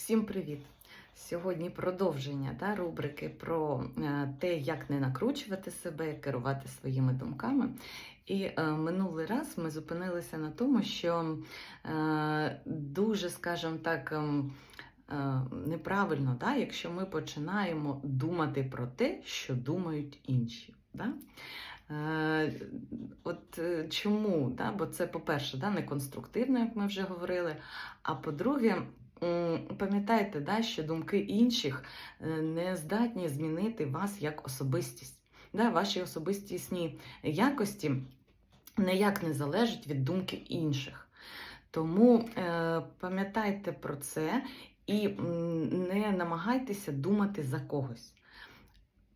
Всім привіт! Сьогодні продовження да, рубрики про е, те, як не накручувати себе, керувати своїми думками. І е, минулий раз ми зупинилися на тому, що е, дуже, скажімо так, ем, е, неправильно, да, якщо ми починаємо думати про те, що думають інші. Да? Е, От е, чому? Да? Бо це, по-перше, да, неконструктивно, як ми вже говорили. А по-друге, пам'ятайте, да, що думки інших е, не здатні змінити вас як особистість. Да? Ваші особистісні якості ніяк не залежать від думки інших. Тому е, пам'ятайте про це і не намагайтеся думати за когось.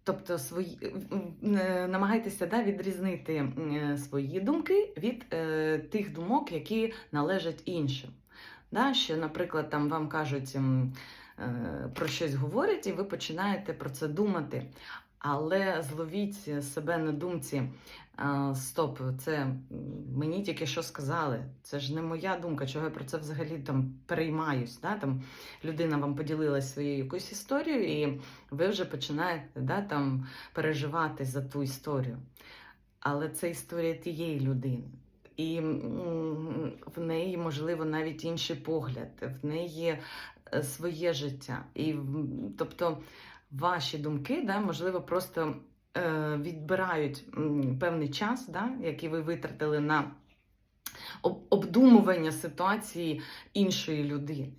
Тобто свої, е, намагайтеся да, відрізнити свої думки від е, тих думок, які належать іншим. Да, що, наприклад, там вам кажуть е, про щось говорять, і ви починаєте про це думати. Але зловіть себе на думці. Стоп, це мені тільки що сказали. Це ж не моя думка, чого я про це взагалі там переймаюсь. Да? Там людина вам поділилась своєю якоюсь історією, і ви вже починаєте да, там, переживати за ту історію. Але це історія тієї людини. І в неї, можливо, навіть інший погляд, в неї е, своє життя. І, тобто, ваші думки, да, можливо, просто е, відбирають певний час, да, який ви витратили на обдумування ситуації іншої людини.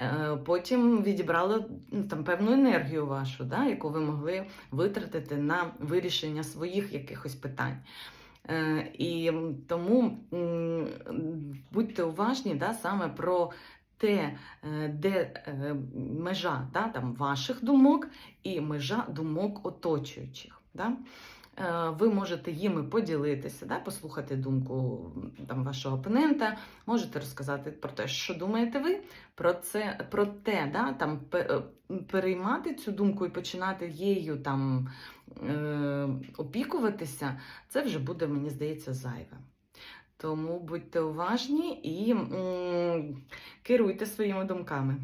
Е, Потім відібрали ну, там певну енергію вашу, да, яку ви могли витратити на вирішення своїх якихось питань. Е, І тому будьте уважні да, саме про те, е, де е, межа да, там, ваших думок і межа думок оточуючих. Да? Е, Ви можете їми поділитися, да, послухати думку там, вашого опонента, можете розказати про те, що думаєте ви, про це, про те, да, там, переймати цю думку і починати її там, е, опікуватися, це вже буде, мені здається, зайве. Тому будьте уважні і м, керуйте своїми думками.